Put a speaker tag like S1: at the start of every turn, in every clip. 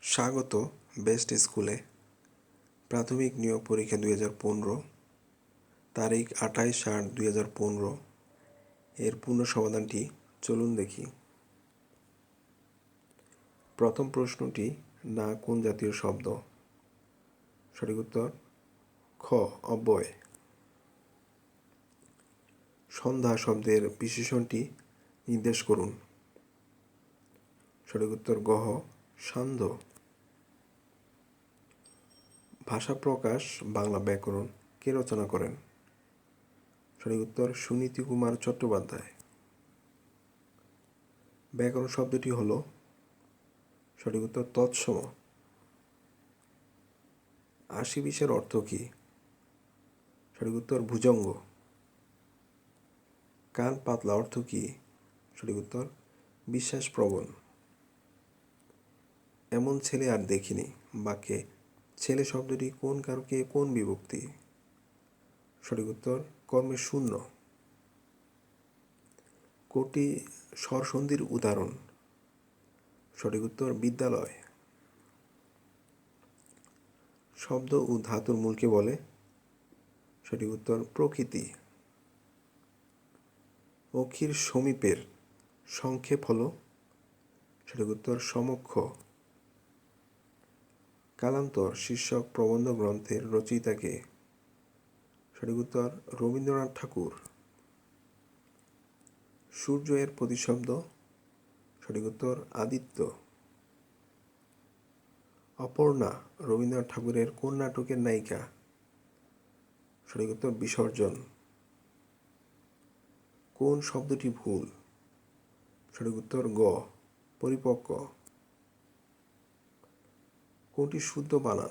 S1: স্বাগত বেস্ট স্কুলে প্রাথমিক নিয়োগ পরীক্ষা দুই হাজার পনেরো, তারিখ আঠাইশ আট দুই হাজার পনেরো। এর পূর্ণ সমাধানটি চলুন দেখি। প্রথম প্রশ্নটি, না কোন জাতীয় শব্দ? সঠিক উত্তর, খ, অব্যয়। সন্ধ্যা শব্দের বিশেষণটি নির্দেশ করুন। সঠিক উত্তর, গহ, সান্ধ্য। ভাষা প্রকাশ বাংলা ব্যাকরণ কে রচনা করেন? সঠিক উত্তর সুনীতি কুমার চট্টোপাধ্যায়। ব্যাকরণ শব্দটি হল সঠিক উত্তর তৎসম। আশি বিশের অর্থ কী? সঠিক উত্তর ভুজঙ্গ। কান পাতলা অর্থ কী? সঠিক উত্তর বিশ্বাসপ্রবণ। এমন ছেলে আর দেখিনি, বাক্যে ছেলে শব্দটি কোন কারকে, কোন বিভক্তি? সঠিক উত্তর কর্মের শূন্য। কোটি স্বরসন্ধির উদাহরণ। সঠিক উত্তর, বিদ্যালয়। শব্দ ও ধাতুর মূলকে বলে। সঠিক উত্তর, প্রকৃতি। অক্ষির সমীপের সংক্ষেপ হল। সঠিক উত্তর, সমক্ষ। কালান্তর শীর্ষক প্রবন্ধ গ্রন্থের রচয়িতাকে। সঠিক উত্তর, রবীন্দ্রনাথ ঠাকুর। সূর্য এর প্রতিশব্দ। সঠিক উত্তর, আদিত্য। অপর্ণা, রবীন্দ্রনাথ ঠাকুরের কোন নাটকের নায়িকা? সঠিক উত্তর, বিসর্জন। কোন শব্দটি ভুল? সঠিক উত্তর, গ, পরিপক্ক। কোনটি শুদ্ধ বানান?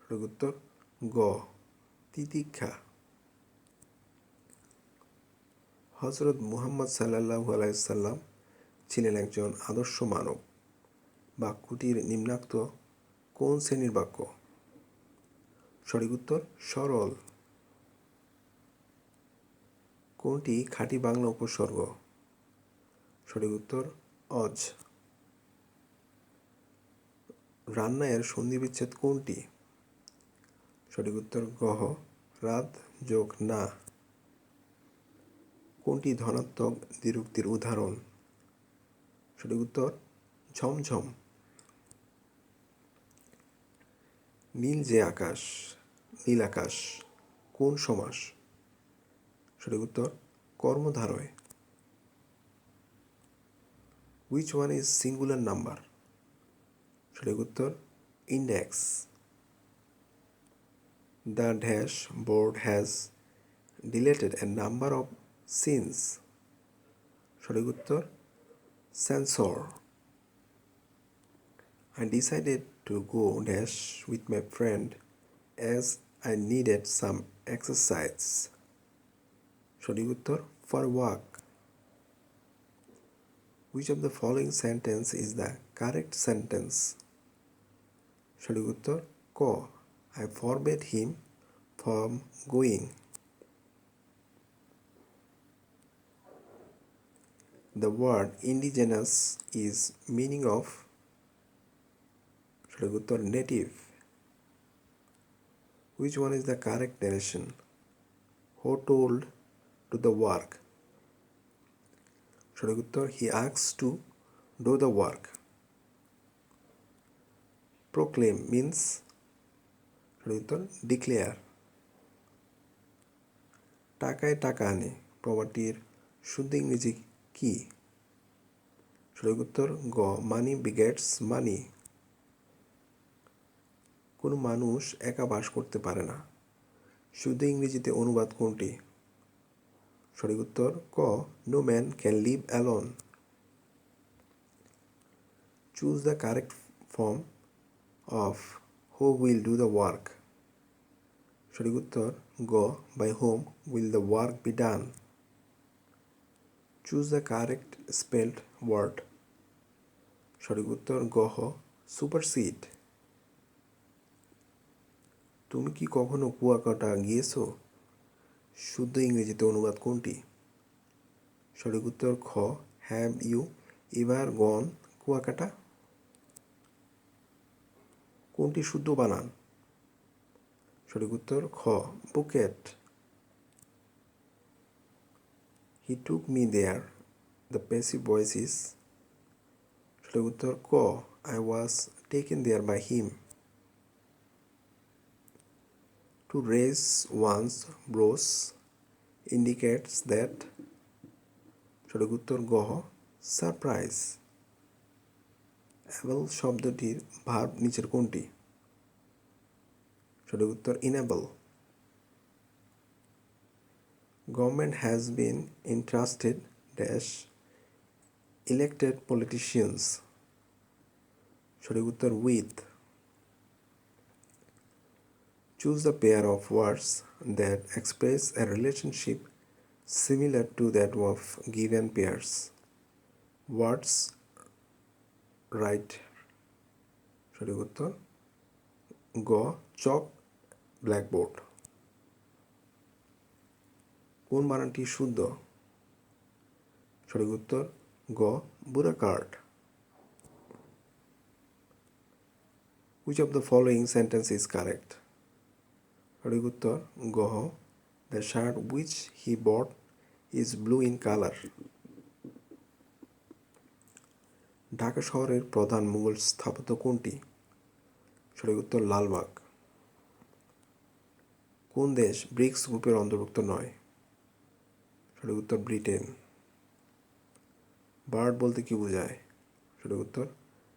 S1: সঠিক উত্তর, গ। তিতিক্ষা। হজরত মুহাম্মদ সাল্লাহু আলাইসাল্লাম ছিলেন একজন আদর্শ মানব। বাক্যটির নিম্নাক্ত কোন শ্রেণির বাক্য? সঠিক উত্তর, সরল। কোনটি খাঁটি বাংলা উপসর্গ? সঠিক উত্তর, অজ। রান্নায়ের সন্ধিবিচ্ছেদ কোনটি? সঠিক উত্তর গহ রাত, যোগ, না। কোনটি ধনাত্মক দ্বিরুক্তির উদাহরণ? সঠিক উত্তর, ঝমঝম। নীল যে আকাশ, নীল আকাশ, কোন সমাস? সঠিক উত্তর, কর্মধারয়। Which one is singular number সঠিক উত্তর index the dash board has deleted a number of scenes সঠিক উত্তর censor I decided to go dash with my friend as I needed some exercise. সঠিক উত্তর for walk. Which of the following sentence is the correct sentence? সঠিক উত্তর ক I forbade him from going. The word indigenous is meaning of সঠিক উত্তর নেটিভ which one is the correct narration who told to the work সঠিক উত্তর he asked to do the work. Proclaim means সঠিক উত্তর declare. টাকায় টাকা আনে প্রবাদটির শুদ্ধ ইংরেজি কি? সঠিক উত্তর গ মানি বিগেটস মানি কোনো মানুষ একা বাস করতে পারে না। শুদ্ধ ইংরেজিতে অনুবাদ কোনটি? সঠিক উত্তর ক no man can live alone choose the correct form of who will do the work সঠিক উত্তর গ by whom will the work be done choose the correct spelled word সঠিক উত্তর গহ সুপারসিড তুমি কি কখনো কুয়াকাটা গিয়েছো? শুদ্ধ ইংরেজিতে অনুবাদ কোনটি? সঠিক উত্তর খ have you. Ever gone Kuakata. কোনটি শুদ্ধ বানান সঠিক উত্তর খ, bouquet. He took me there the passive voice is সঠিক উত্তর ক I was taken there by him to raise one's brows indicates that সঠিক উত্তর গহ সারপ্রাইজ অ্যাবল শব্দটির ভার্ব নিচের কোনটি? সঠিক উত্তর enable government has been entrusted dash elected politicians সঠিক উত্তর with Choose the pair of words that express a relationship similar to that of given pairs. Words right সঠিক উত্তর গ চক ব্ল্যাকবোর্ড কোন বানানটি শুদ্ধ সঠিক উত্তর গ বুড়া card which of the following sentence is correct সঠিক উত্তর গহ the shirt which he bought is blue in colour Dhaka শহরের প্রধান মুঘল স্থাপত্য কোনটি? সঠিক উত্তর লালবাগ। কোন দেশ ব্রিক্স গ্রুপের অন্তর্ভুক্ত নয়? সঠিক উত্তর ব্রিটেন। বার্ড বলতে কি বোঝায়? সঠিক উত্তর,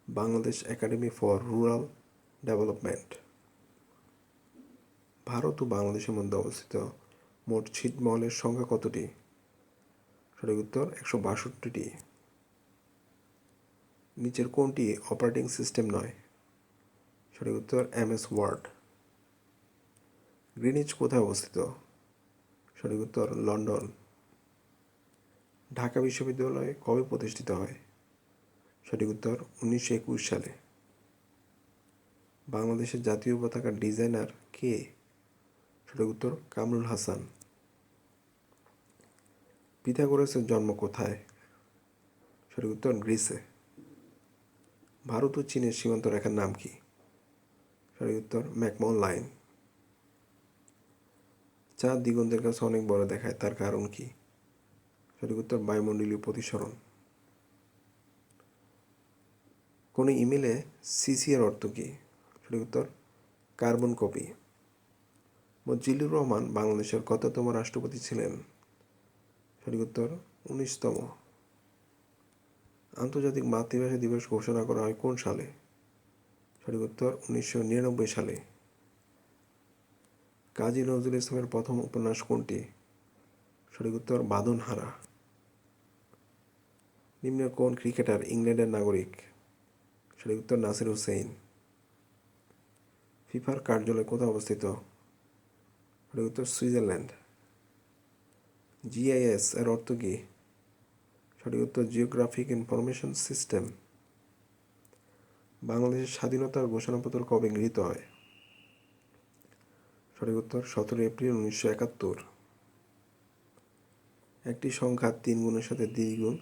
S1: Bangladesh academy for rural development. Bharat ও বাংলাদেশের মধ্যে অবস্থিত মোট ছিটমহলের সংখ্যা কতটি? সঠিক উত্তর একশো বাষট্টিটি। নিচের কোনটি অপারেটিং সিস্টেম নয়? সঠিক উত্তর এম এস ওয়ার্ড গ্রিনিচ কোথায় অবস্থিত? সঠিক উত্তর লন্ডন ঢাকা বিশ্ববিদ্যালয় কবে প্রতিষ্ঠিত হয়? সঠিক উত্তর উনিশশো একুশ সালে। বাংলাদেশের জাতীয় পতাকার ডিজাইনার কে? সঠিক উত্তর কামরুল হাসান। পিথাগোরাসের জন্ম কোথায়? সঠিক উত্তর গ্রিসে। ভারত ও চীনের সীমান্ত রেখার নাম কি? সঠিক উত্তর ম্যাকমোহন লাইন। চাঁদ দিগন্তের কাছে অনেক বড় দেখায়, তার কারণ কি? সঠিক উত্তর বায়ুমণ্ডলীয় প্রতিসরণ। কোনো ইমেলে সিসি এর অর্থ কী? সঠিক উত্তর কার্বন কপি। মজিলুর রহমান বাংলাদেশের কততম রাষ্ট্রপতি ছিলেন। সঠিক উত্তর, উনিশতম। আন্তর্জাতিক মাতৃভাষা দিবস ঘোষণা করা হয় কোন সালে? সঠিক উত্তর, উনিশশো নিরানব্বই সালে। কাজী নজরুল ইসলামের প্রথম উপন্যাস কোনটি? সঠিক উত্তর বাঁধনহারা নিম্নের কোন ক্রিকেটার ইংল্যান্ডের নাগরিক? সঠিক উত্তর, নাসির হুসেইন। ফিফার কার্যালয় কোথায় অবস্থিত? সঠিক উত্তর সুইজারল্যান্ড। জিআইএস এর অর্থ কী? সঠিক উত্তর জিওগ্রাফিক ইনফরমেশন সিস্টেম বাংলাদেশের স্বাধীনতার ঘোষণাপত্র কবে গৃহীত হয়? সঠিক উত্তর সতেরো এপ্রিল উনিশশো একাত্তর। একটি সংখ্যা তিন গুণের সাথে দ্বিগুণ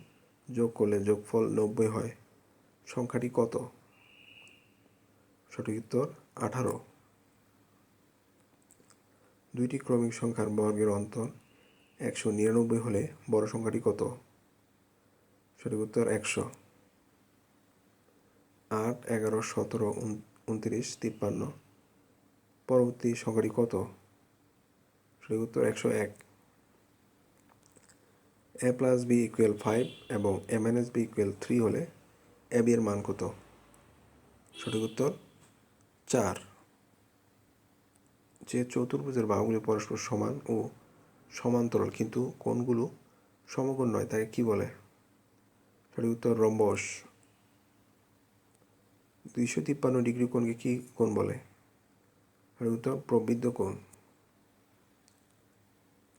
S1: যোগ করলে যোগফল নব্বই হয়। সংখ্যাটি কত? সঠিক উত্তর, আঠারো। দুইটি ক্রমিক সংখ্যার বর্গের অন্তর একশো নিরানব্বই হলে বড় সংখ্যাটি কত? সঠিক উত্তর একশো। আট, এগারো, সতেরো উনত্রিশ, তিপ্পান্ন। পরবর্তী সংখ্যাটি কত? সঠিক উত্তর একশো এক। A plus B equal five এবং A minus B equal three হলে এ বি এর মান কত? সঠিক উত্তর চার। যে চতুর্ভুজের বাহুগুলি পরস্পর সমান ও সমান্তরাল, কিন্তু কোনগুলো সমকোণ নয়, তাকে কি বলে? সঠিক উত্তর, রম্বস। দুইশো তিপ্পান্ন ডিগ্রি কোণকে কি কোণ বলে? সঠিক উত্তর, প্রবৃদ্ধ কোণ।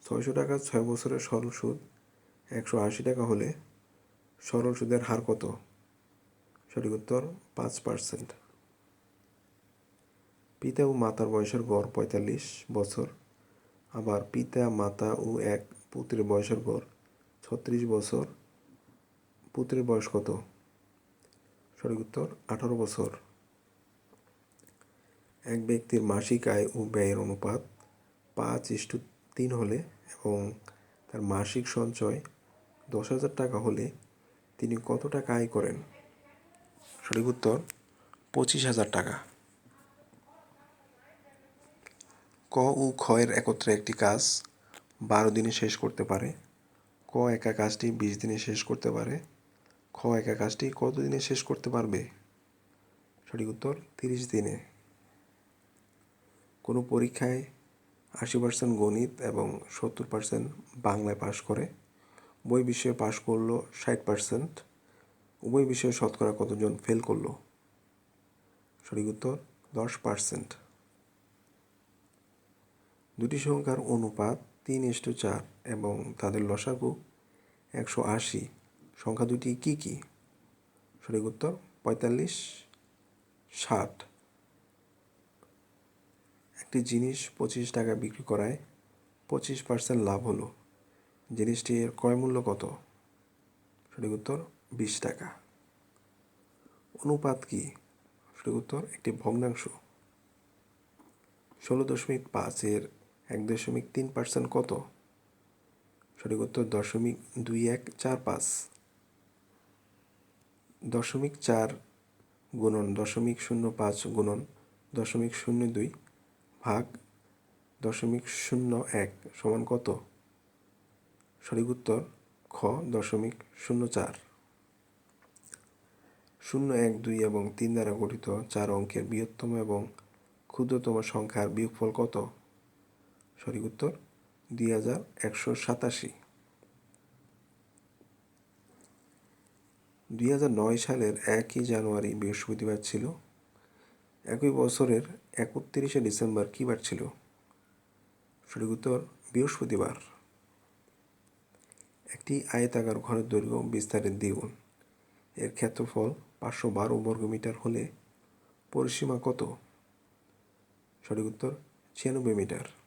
S1: ছয়শো টাকা ছয় বছরের সরল সুদ, একশো আশি টাকা হলে সরল সুদের হার কত? সঠিক উত্তর, পাঁচ পার্সেন্ট। পিতা ও মাতার বয়সের গড় পঁয়তাল্লিশ বছর। আবার পিতা, মাতা ও এক পুত্রের বয়সের গড় ছত্রিশ বছর। পুত্রের বয়স কত? সঠিক উত্তর, আঠারো বছর। এক ব্যক্তির মাসিক আয় ও ব্যয়ের অনুপাত পাঁচ ইস্টু তিন হলে এবং তার মাসিক সঞ্চয় দশ হাজার টাকা হলে তিনি কত টাকা আয় করেন? সঠিক উত্তর, পঁচিশ হাজার টাকা। ক ও খ এর একত্রে একটি কাজ বারো দিনে শেষ করতে পারে। ক একা কাজটি বিশ দিনে শেষ করতে পারে। খ একা কাজটি কত দিনে শেষ করতে পারবে? সঠিক উত্তর, তিরিশ দিনে। কোনো পরীক্ষায় আশি পার্সেন্ট গণিত এবং সত্তর পার্সেন্ট বাংলায় পাশ করে। বই বিষয়ে পাশ করল ষাট পার্সেন্ট উভয় বিষয়ে শতকরা কতজন ফেল করল? সঠিক উত্তর, দশ পার্সেন্ট দুটি সংখ্যার অনুপাত তিন ইস্টু চার এবং তাদের লসাগু একশো আশি। সংখ্যা দুটি কী কী? সঠিক উত্তর পঁয়তাল্লিশ ষাট। একটি জিনিস পঁচিশ টাকা বিক্রি করায় পঁচিশ পার্সেন্ট লাভ হলো। জিনিসটির ক্রয় মূল্য কত? সঠিক উত্তর বিশ টাকা। অনুপাত কি? সঠিক উত্তর একটি ভগ্নাংশ। ষোলো দশমিক পাঁচের এক দশমিক তিন পার্সেন্ট কত? সঠিক উত্তর দশমিক দুই এক চার পাঁচ। দশমিক চার গুণন দশমিক শূন্য পাঁচ গুণন দশমিক শূন্য দুই ভাগ দশমিক শূন্য এক সমান কত? সঠিক উত্তর খ দশমিক শূন্য চার। শূন্য এক দুই এবং তিন দ্বারা গঠিত চার অঙ্কের বৃহত্তম এবং ক্ষুদ্রতম সংখ্যার বিয়োগফল কত? সঠিক উত্তর দুই হাজার একশো সাতাশি। দুই হাজার নয় সালের একই জানুয়ারি বৃহস্পতিবার ছিল। একই বছরের একত্রিশে ডিসেম্বর কী বার ছিল? সঠিক উত্তর বৃহস্পতিবার। একটি আয়তাকার ঘরের দৈর্ঘ্য বিস্তারের দ্বিগুণ। এর ক্ষেত্রফল পাঁচশো বারো বর্গমিটার হলে পরিসীমা কত? সঠিক উত্তর ছিয়ানব্বই মিটার।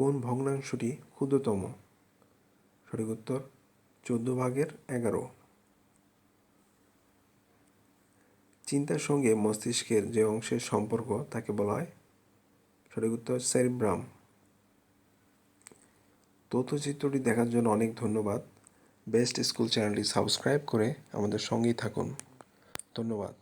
S1: কোন ভগ্নাংশটি ক্ষুদ্রতম? সঠিক উত্তর, চোদ্দ ভাগের এগারো। চিন্তার সঙ্গে মস্তিষ্কের যে অংশের সম্পর্ক তাকে বলা হয় সঠিক উত্তর, সেরিব্রাম। তথ্যচিত্রটি দেখার জন্য অনেক ধন্যবাদ। বেস্ট স্কুল চ্যানেলটি সাবস্ক্রাইব করে আমাদের সঙ্গেই থাকুন। ধন্যবাদ।